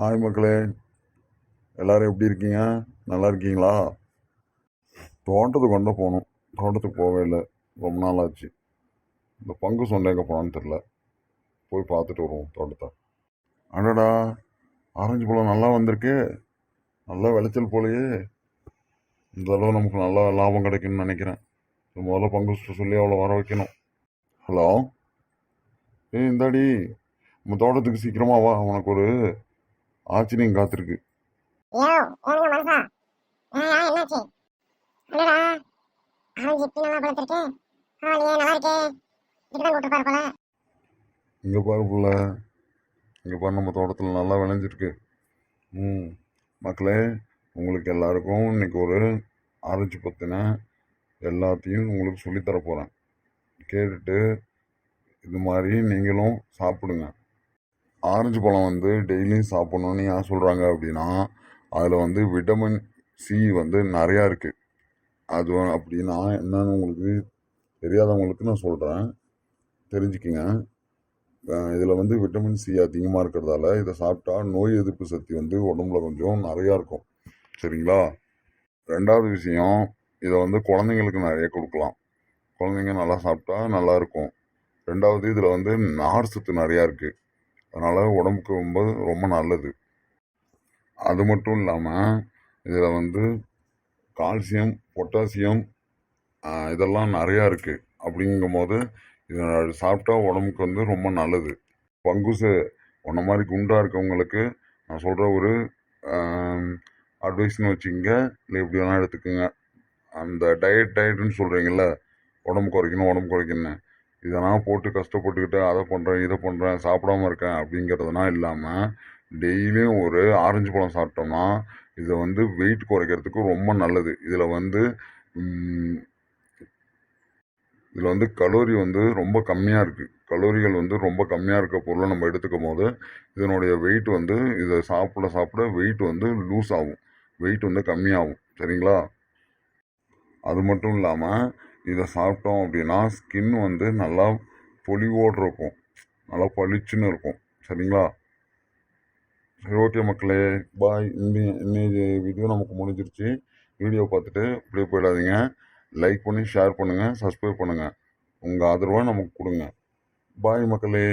Hi மக்களே எல்லோரும் எப்படி இருக்கீங்க? நல்லா இருக்கீங்களா? தோட்டத்துக்கு வந்த போகணும். தோட்டத்துக்கு போகவே இல்லை. ரொம்ப நாள் ஆச்சு. இந்த பங்கு சொன்ன எங்கே போனான்னு தெரில போய் பார்த்துட்டு வருவோம் தோட்டத்தை. அடடா ஆரஞ்சு பழம் நல்லா வந்திருக்கு. நல்லா விளைச்சல் போலையே. இந்த அளவு நமக்கு நல்லா லாபம் கிடைக்கும்னு நினைக்கிறேன். முதல்ல பங்கு சொல்லி அவ்வளோ வர வைக்கணும். ஹலோ? ஏய் இந்தாடி. நம்ம தோட்டத்துக்கு சீக்கிரமாக வா. உனக்கு ஒரு ஆச்சரியம் காத்திருக்கு. இங்கே பாரு புள்ள. இங்கே பாரு நம்ம தோட்டத்தில் நல்லா விளைஞ்சிருக்கு. ம் மக்களே உங்களுக்கு எல்லாருக்கும் இன்னைக்கு ஒரு ஆரஞ்சு பற்றின எல்லாத்தையும் உங்களுக்கு சொல்லித்தர போகிறேன் கேட்டுட்டு இது மாதிரி நீங்களும் சாப்பிடுங்க. ஆரஞ்சு பழம் வந்து டெய்லியும் சாப்பிட்ணுன்னு ஏன் சொல்கிறாங்க அப்படின்னா அதில் வந்து விட்டமின் சி வந்து நிறையா இருக்குது அது அப்படின்னா என்னன்னு உங்களுக்கு தெரியாதவங்களுக்கு நான் சொல்கிறேன் தெரிஞ்சுக்கிங்க. இதில் வந்து விட்டமின் சி அதிகமாக இருக்கிறதால இதை சாப்பிட்டா நோய் எதிர்ப்பு சக்தி வந்து உடம்புல கொஞ்சம் நிறையா இருக்கும். சரிங்களா? ரெண்டாவது விஷயம் இதை வந்து குழந்தைங்களுக்கு நிறைய கொடுக்கலாம். குழந்தைங்க நல்லா சாப்பிட்டா நல்லா இருக்கும். ரெண்டாவது இதில் வந்து நார் சத்து நிறையா இருக்குது அதனால் உடம்புக்கு ரொம்ப ரொம்ப நல்லது. அது மட்டும் இல்லாமல் இதில் வந்து கால்சியம் பொட்டாசியம் இதெல்லாம் நிறையா இருக்குது அப்படிங்கும் போது இதை சாப்பிட்டா உடம்புக்கு வந்து ரொம்ப நல்லது. பங்குசு உன்ன மாதிரி குண்டாக இருக்கவங்களுக்கு நான் சொல்கிற ஒரு அட்வைஸ்னு வச்சுக்கோங்க. இல்லை எப்படி வேணால் எடுத்துக்கோங்க. அந்த டயட் டயட்னு சொல்கிறீங்கள உடம்பு குறைக்கணும் உடம்பு குறைக்கணும் இதெல்லாம் போட்டு கஷ்டப்பட்டுக்கிட்டு அதை பண்ணுறேன் இதை பண்ணுறேன் சாப்பிடாம இருக்கேன் அப்படிங்கிறதுலாம் இல்லாமல் டெய்லியும் ஒரு ஆரஞ்சு பழம் சாப்பிட்டோம்னா இதை வந்து வெயிட் குறைக்கிறதுக்கு ரொம்ப நல்லது. இதில் வந்து இதில் வந்து கலோரி வந்து ரொம்ப கம்மியாக இருக்குது கலோரிகள் வந்து ரொம்ப கம்மியாக இருக்க பொருளை நம்ம எடுத்துக்கும் போது இதனுடைய வெயிட் வந்து இதை சாப்பிட சாப்பிட வெயிட் வந்து லூஸ் ஆகும். வெயிட் வந்து கம்மியாகும். சரிங்களா? அது மட்டும் இல்லாமல் இதை சாப்பிட்டோம் அப்படின்னா ஸ்கின் வந்து நல்லா பொலிவோடு இருக்கும் நல்லா பளிச்சுன்னு இருக்கும். சரிங்களா? சரி ஓகே மக்களே. பாய் இன்னி இன்னைக்கு வீடியோ நமக்கு முடிஞ்சிருச்சு. வீடியோ பார்த்துட்டு இப்படியே போயிடாதீங்க. லைக் பண்ணி ஷேர் பண்ணுங்கள் சப்ஸ்கிரைப் பண்ணுங்கள் உங்கள் ஆதரவை நமக்கு கொடுங்க. பாய் மக்களே.